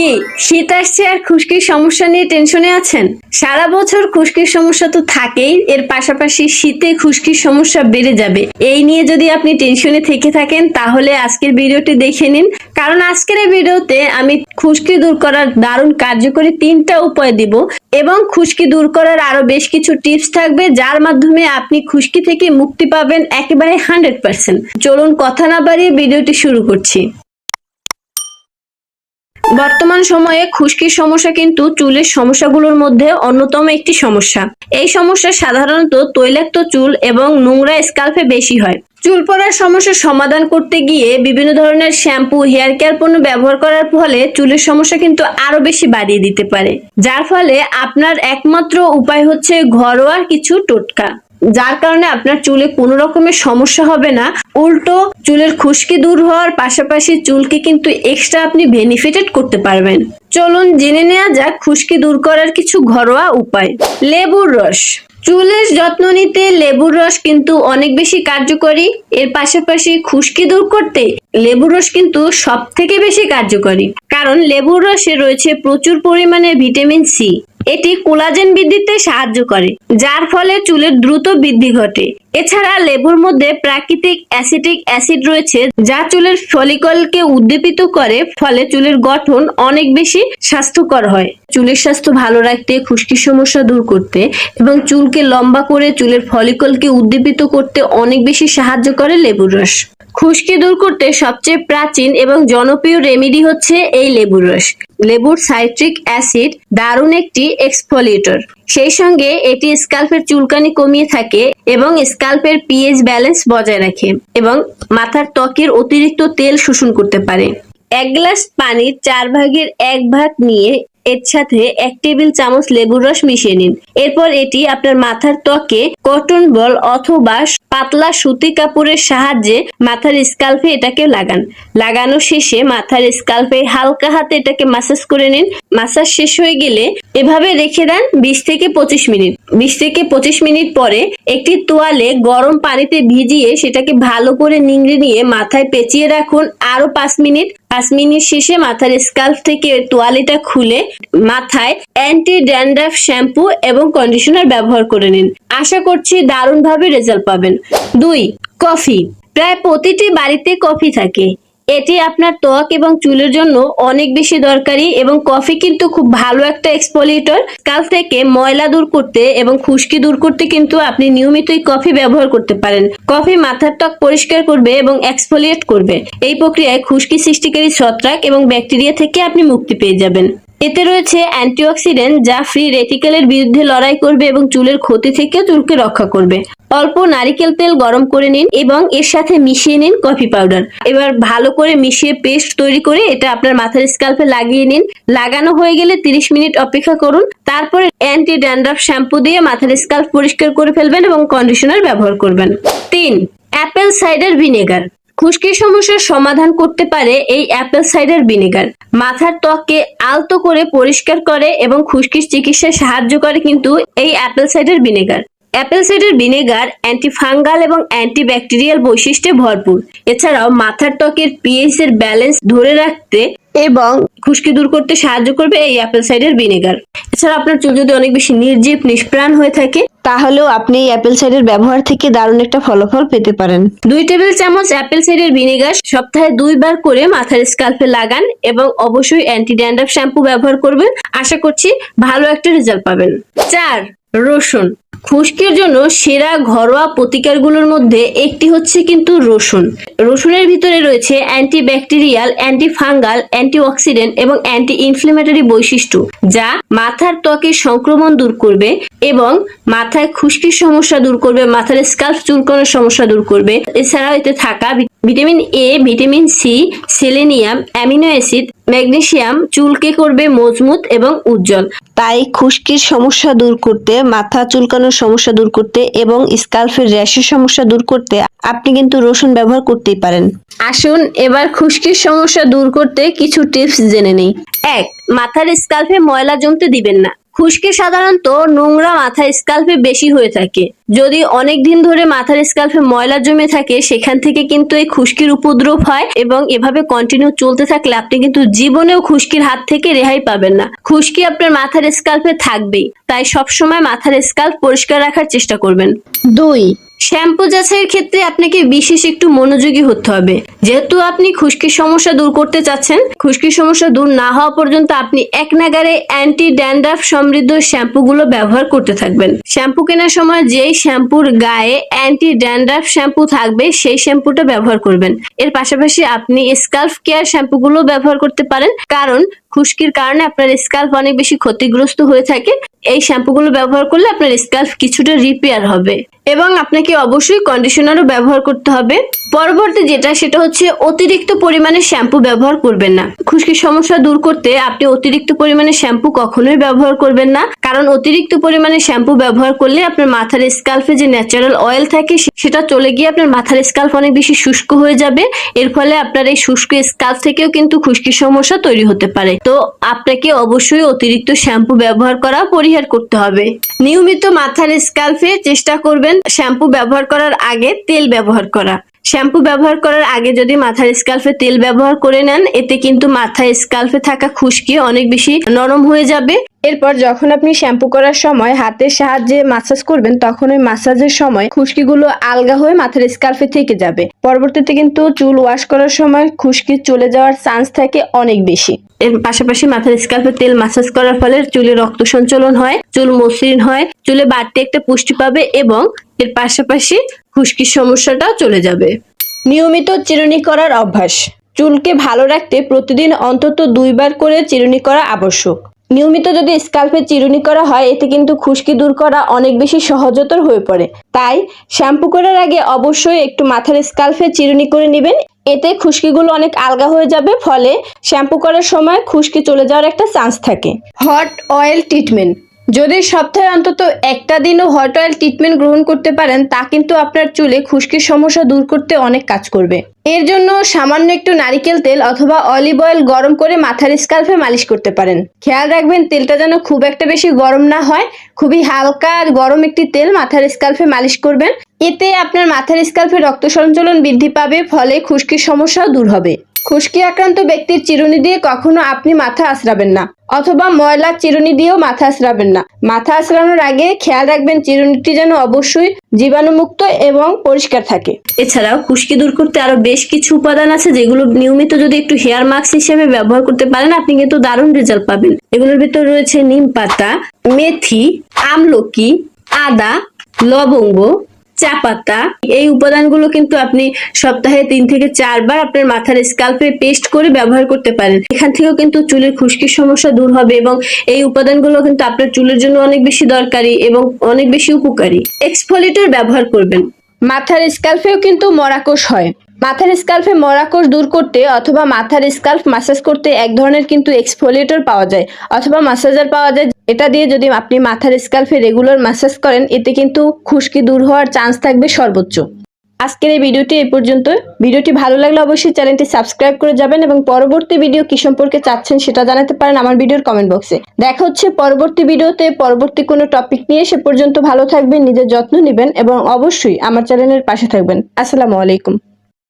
কি? শীত আসছে আর খুশকির সমস্যা নিয়ে টেনশনে আছেন? সারা বছর খুশকির সমস্যা তো থাকেই, এর পাশাপাশি শীতে খুশকির সমস্যা বেড়ে যাবে। এই নিয়ে যদি আপনি টেনশনে থেকে থাকেন, তাহলে আজকের ভিডিওটি দেখে নিন। কারণ আজকের এই ভিডিওতে আমি খুশকি দূর করার দারুণ কার্যকরী তিনটা উপায় দিব এবং খুশকি দূর করার আরও বেশ কিছু টিপস থাকবে, যার মাধ্যমে আপনি খুশকি থেকে মুক্তি পাবেন একেবারে হান্ড্রেড পার্সেন্ট। চলুন কথা না বাড়িয়ে ভিডিওটি শুরু করছি। বর্তমান সময়ে খুশকির সমস্যা কিন্তু চুলের সমস্যাগুলোর মধ্যে অন্যতম একটি সমস্যা। এই সমস্যা সাধারণত তৈলাক্ত চুল এবং নোংরা স্কাল্পে বেশি হয়। চুল পড়ার সমস্যার সমাধান করতে গিয়ে বিভিন্ন ধরনের শ্যাম্পু, হেয়ার কেয়ার পণ্য ব্যবহার করার ফলে চুলের সমস্যা কিন্তু আরও বেশি বাড়িয়ে দিতে পারে। যার ফলে আপনার একমাত্র উপায় হচ্ছে ঘরোয়া কিছু টোটকা। যার কারণে আপনার চুলে কোনো রকমের সমস্যা হবে না। উল্টো চুলের খুশকি দূর হওয়ার পাশাপাশি চুলকে কিন্তু এক্সট্রা আপনি বেনিফিটেড করতে পারবেন। চলুন জেনে নেওয়া যাক খুশকি দূর করার কিছু ঘরোয়া উপায়। লেবুর রস। চুলের যত্ন নিতে লেবুর রস কিন্তু অনেক বেশি কার্যকরী। এর পাশাপাশি খুশকি দূর করতে লেবুর রস কিন্তু সব থেকে বেশি কার্যকরী। কারণ লেবুর রসে রয়েছে প্রচুর পরিমাণে ভিটামিন সি এটি কোলাজেন বৃদ্ধিতে সাহায্য করে, যার ফলে চুলের দ্রুত বৃদ্ধি ঘটে। এছাড়া লেবুর মধ্যে প্রাকৃতিক অ্যাসিটিক অ্যাসিড রয়েছে, যা চুলের ফলিকলকে উদ্দীপিত করে, ফলে চুলের গঠন অনেক বেশি স্বাস্থ্যকর হয়। চুলের স্বাস্থ্য ভালো রাখতে খুশকির সমস্যা দূর করতে এবং চুলকে লম্বা করে চুলের ফলিকলকে উদ্দীপিত করতে অনেক বেশি সাহায্য করে লেবুর রস। খুশকি দূর করতে সবচেয়ে প্রাচীন এবং জনপ্রিয় রেমেডি হচ্ছে এই লেবুর রস। লেবুর সাইট্রিক অ্যাসিড দারুণ একটি এক্সফোলিয়েটর সেই সঙ্গে এটি স্কাল্পের চুলকানি কমিয়ে থাকে এবং স্কাল্পের পিএইচ ব্যালেন্স বজায় রাখে এবং মাথার ত্বকের অতিরিক্ত তেল শোষণ করতে পারে। এক গ্লাস পানির চার ভাগের এক ভাগ নিয়ে এর সাথে এক টেবিল চামচ লেবুর রস মিশিয়ে নিন। এরপর এটি আপনার মাথার ত্বকে কটন বল অথবা পাতলা সুতি কাপড়ের সাহায্যে মাথার স্কাল্পে এটাকে লাগান। লাগানো শেষে মাথার স্কাল্পে হালকা হাতে এটাকে মাসাজ করে নিন। মাসাজ শেষ হয়ে গেলে এভাবে রেখে দেন বিশ থেকে পঁচিশ মিনিট। বিশ থেকে পঁচিশ মিনিট পরে একটি তোয়ালে গরম পানিতে ভিজিয়ে সেটাকে ভালো করে নিংড়ে নিয়ে মাথায় পেঁচিয়ে রাখুন আরও পাঁচ মিনিট। পাঁচ মিনিট শেষে মাথার স্কাল্প থেকে তোয়ালিটা খুলে মাথায় অ্যান্টি ড্যান্ড্রাফ শ্যাম্পু এবং কন্ডিশনার ব্যবহার করে নিন। আশা করছি দারুণভাবে রেজাল্ট পাবেন। দুই কফি প্রায় প্রতিটি বাড়িতে কফি থাকে। এটি আপনার ত্বক এবং চুলের জন্য অনেক বেশি দরকারি এবং কফি কিন্তু খুব ভালো একটা এক্সপোলিটর কাল থেকে ময়লা দূর করতে এবং খুশকি দূর করতে কিন্তু আপনি নিয়মিতই কফি ব্যবহার করতে পারেন। কফি মাথার ত্বক পরিষ্কার করবে এবং এক্সফোলিয়েট করবে। এই প্রক্রিয়ায় খুশকি সৃষ্টিকারী ছত্রাক এবং ব্যাকটেরিয়া থেকে আপনি মুক্তি পেয়ে যাবেন। এতে রয়েছে অ্যান্টিঅক্সিডেন্ট, যা ফ্রি রেটিকেলের বিরুদ্ধে লড়াই করবে এবং চুলের ক্ষতি থেকে চুলকে রক্ষা করবে। অল্প নারিকেল তেল গরম করে নিন এবং এর সাথে মিশিয়ে নিন কফি পাউডার। এবার ভালো করে মিশিয়ে পেস্ট তৈরি করে এটা আপনার মাথার স্কাল্পে লাগিয়ে নিন। লাগানো হয়ে গেলে 30 মিনিট অপেক্ষা করুন। তারপরে অ্যান্টি ড্যান্ড্রাফ শ্যাম্পু দিয়ে মাথার স্কাল্প পরিষ্কার করে ফেলবেন এবং কন্ডিশনার ব্যবহার করবেন। তিন, অ্যাপেল সাইডার ভিনেগার। খুশকির সমস্যার সমাধান করতে পারে এই অ্যাপেল সাইডার ভিনেগার। মাথার ত্বককে আলতো করে পরিষ্কার করে এবং খুশকির চিকিৎসায় সাহায্য করে কিন্তু এই apple cider vinegar. Apple cider vinegar, antifungal এবং অ্যান্টিব্যাকটেরিয়াল বৈশিষ্ট্যে ভরপুর। এছাড়াও মাথার ত্বকের পিএইচ এর ব্যালেন্স ধরে রাখতে এবং খুশকি দূর করতে সাহায্য করবে এই অ্যাপেল সাইডার ভিনেগার। এছাড়া আপনার চুল যদি অনেক বেশি নির্জীব, নিষ্প্রাণ হয়ে থাকে, তাহলেও আপনি এই অ্যাপেল সাইডের ব্যবহার থেকে দারুণ একটা ফলাফল পেতে পারেন। দুই টেবিল চামচ অ্যাপেল সাইডের ভিনেগার সপ্তাহে দুইবার করে মাথার স্কাল্পে লাগান এবং অবশ্যই অ্যান্টি ড্যান্ড্রাফ শ্যাম্পু ব্যবহার করবেন। আশা করছি ভালো একটা রেজাল্ট পাবেন। চার, রসুন। খুশকির জন্য সেরা ঘরোয়া প্রতিকারগুলোর মধ্যে একটি হচ্ছে কিন্তু রসুন। রসুনের ভিতরে রয়েছে anti bacterial anti fungal anti oxidant এবং অ্যান্টি ইনফ্লেমেটরি বৈশিষ্ট্য, যা মাথার ত্বকের সংক্রমণ দূর করবে এবং মাথায় খুশকির সমস্যা দূর করবে, মাথার স্কাল্প চুলকানোর সমস্যা দূর করবে। এছাড়াও এতে থাকা vitamin A, vitamin C, selenium, amino acid, magnesium চুলকে করবে মজবুত এবং উজ্জ্বল। তাই খুশকির সমস্যা দূর করতে মাথা চুলকানোর সমস্যা দূর করতে এবং স্কাল্পের র্যাশের সমস্যা দূর করতে আপনি কিন্তু রসুন ব্যবহার করতেই পারেন। আসুন, এবার খুশকির সমস্যা দূর করতে কিছু টিপস জেনে নেই। এক, মাথার স্কাল্পে ময়লা জমতে দিবেন না। খুশকি সাধারণত নোংরা মাথার স্কাল্পে বেশি হয়ে থাকে। যদি অনেক দিন ধরে মাথার স্কাল্পে ময়লা জমে থাকে, সেখান থেকে কিন্তু এই খুশকির উপদ্রব হয় এবং এভাবে কন্টিনিউ চলতে থাকলে আপনি কিন্তু জীবনেও খুশকির হাত থেকে রেহাই পাবেন না। খুশকি আপনার মাথার স্কাল্পে থাকবেই। তাই সবসময় মাথার স্কাল্প পরিষ্কার রাখার চেষ্টা করবেন। দুই শ্যাম্পু যাচাইয়ের ক্ষেত্রে আপনাকে বিশেষ একটু মনোযোগী হতে হবে। যেহেতু আপনি খুশকির সমস্যা দূর করতে চাচ্ছেন, খুশকির সমস্যা দূর না হওয়া পর্যন্ত আপনি এক নাগারে অ্যান্টি ড্যান্ড্রাফ সমৃদ্ধ শ্যাম্পুগুলো ব্যবহার করতে থাকবেন। শ্যাম্পু কেনার সময় যেই শ্যাম্পুর গায়ে অ্যান্টি ড্যান্ড্রাফ শ্যাম্পু থাকবে, সেই শ্যাম্পুটা ব্যবহার করবেন। এর পাশাপাশি আপনি স্কাল্প কেয়ার শ্যাম্পুগুলো ব্যবহার করতে পারেন, কারণ খুশকির কারণে আপনার স্কাল্প অনেক বেশি ক্ষতিগ্রস্ত হয়ে থাকে। এই শ্যাম্পুগুলো ব্যবহার করলে আপনার স্কাল্প কিছুটা রিপেয়ার হবে। এবং আপনাকে অবশ্যই কন্ডিশনারও ব্যবহার করতে হবে। পরবর্তী যেটা, সেটা হচ্ছে অতিরিক্ত পরিমাণে শ্যাম্পু ব্যবহার করবেন না। খুশকির সমস্যা দূর করতে আপনি অতিরিক্ত পরিমাণে শ্যাম্পু কখনোই ব্যবহার করবেন না। কারণ অতিরিক্ত পরিমাণে শ্যাম্পু ব্যবহার করলে আপনার মাথার স্কাল্পে যে ন্যাচারাল অয়েল থাকে সেটা চলে গিয়ে আপনার মাথার স্কাল্প অনেক বেশি শুষ্ক হয়ে যাবে। এর ফলে আপনার এই শুষ্ক স্কাল্প থেকেও কিন্তু খুশকির সমস্যা তৈরি হতে পারে। তো আপনাকে অবশ্যই অতিরিক্ত শ্যাম্পু ব্যবহার করা পরিহার করতে হবে। নিয়মিত মাথার স্কাল্পে চেষ্টা করবেন শ্যাম্পু ব্যবহার করার আগে তেল ব্যবহার করা। শ্যাম্পু ব্যবহার করার আগে যদি মাথার স্কাল্পে তেল ব্যবহার করে নেন, এতে কিন্তু মাথায় স্কাল্পে থাকা খুশকি অনেক বেশি নরম হয়ে যাবে। এরপর যখন আপনি শ্যাম্পু করার সময় হাতের সাহায্যে মাসাজ করবেন, তখন ওই মাসাজের সময় খুশকিগুলো আলগা হয়ে মাথার স্কার্ফে থেকে যাবে। পরবর্তীতে কিন্তু চুল ওয়াশ করার সময় খুশকি চলে যাওয়ার চান্স থাকে অনেক বেশি। এর পাশাপাশি মাথার স্কাল্পে তেল মাসাজ করার ফলে চুলে রক্ত সঞ্চালন হয়, চুল মসৃণ হয়, চুলে বাড়তি একটা পুষ্টি পাবে এবং এর পাশাপাশি খুশকির সমস্যাটাও চলে যাবে। নিয়মিত চিরুনি করার অভ্যাস। চুলকে ভালো রাখতে প্রতিদিন অন্তত দুইবার করে চিরুনি করা আবশ্যক। নিয়মিত যদি স্কাল্পে চিরুনি করা হয়, এতে কিন্তু খুশকি দূর করা অনেক বেশি সহজতর হয়ে পড়ে। তাই, শ্যাম্পু করার আগে অবশ্যই একটু মাথার স্কাল্পে চিরুনি করে নেবেন। এতে খুশকিগুলো অনেক আলগা হয়ে যাবে, ফলে শ্যাম্পু করার সময় খুশকি চলে যাওয়ার একটা চান্স থাকে। হট অয়েল ট্রিটমেন্ট যদি সপ্তাহে অন্তত একটা দিনও হট অয়েল ট্রিটমেন্ট গ্রহণ করতে পারেন, তা কিন্তু আপনার চুলে খুশকির সমস্যা দূর করতে অনেক কাজ করবে। এর জন্য সামান্য একটু নারিকেল তেল অথবা অলিভ অয়েল গরম করে মাথার স্কাল্পে মালিশ করতে পারেন। খেয়াল রাখবেন, তেলটা যেন খুব একটা বেশি গরম না হয়, খুবই হালকা আর গরম একটি তেল মাথার স্কাল্পে মালিশ করবেন। এতে আপনার মাথার স্কাল্পে রক্ত সঞ্চালন বৃদ্ধি পাবে, ফলে খুশকির সমস্যাও দূর হবে। খুশকি আক্রান্ত ব্যক্তির চিরুনি দিয়ে কখনো আপনি মাথা আশ্রাবেন না। অথবা ময়লার চিরুনি দিয়েও মাথা আশ্রাবেন না। মাথা আশ্রানোর আগে খেয়াল রাখবেন চিরুনিটি যেন অবশ্যই জীবাণুমুক্ত এবং পরিষ্কার থাকে। এছাড়াও খুশকি দূর করতে আরও বেশ কিছু উপাদান আছে যেগুলো নিয়মিত যদি একটু হেয়ার মাস্ক হিসেবে ব্যবহার করতে পারেন, আপনি কিন্তু দারুণ রেজাল্ট পাবেন। এগুলোর ভিতর রয়েছে নিম পাতা, মেথি, আমলকি, আদা, লবঙ্গ চা পাতা। এই উপাদানগুলো কিন্তু আপনি সপ্তাহে তিন থেকে চারবার আপনার মাথার স্কাল্পে পেস্ট করে ব্যবহার করতে পারেন। এখান থেকেও কিন্তু চুলের খুশকির সমস্যা দূর হবে এবং এই উপাদানগুলো কিন্তু আপনার চুলের জন্য অনেক বেশি দরকারি এবং অনেক বেশি উপকারী। এক্সফোলিটর ব্যবহার করবেন। মাথার স্কাল্পেও কিন্তু মরাকোষ হয়। মাথার স্কাল্পে মরাকোষ দূর করতে অথবা মাথার স্কাল্প মাসাজ করতে এক ধরনের কিন্তু এক্সফোলিয়েটর পাওয়া যায়, অথবা মাসাজার পাওয়া যায় এটা দিয়ে যদি আপনি মাথার স্কাল্পে রেগুলার মাসাজ করেন, এতে কিন্তু খুশকি দূর হওয়ার চান্স থাকবে সর্বোচ্চ। আজকের এই ভিডিওটি এই পর্যন্ত ভিডিওটি ভালো লাগলে অবশ্যই চ্যানেলটি সাবস্ক্রাইব করে যাবেন এবং পরবর্তী ভিডিও কি সম্পর্কে চাচ্ছেন সেটা জানাতে পারেন আমার ভিডিওর কমেন্ট বক্সে দেখা হচ্ছে পরবর্তী ভিডিওতে পরবর্তী কোনো টপিক নিয়ে। সে পর্যন্ত ভালো থাকবেন, নিজের যত্ন নেবেন এবং অবশ্যই আমার চ্যানেলের পাশে থাকবেন। আসসালামু আলাইকুম।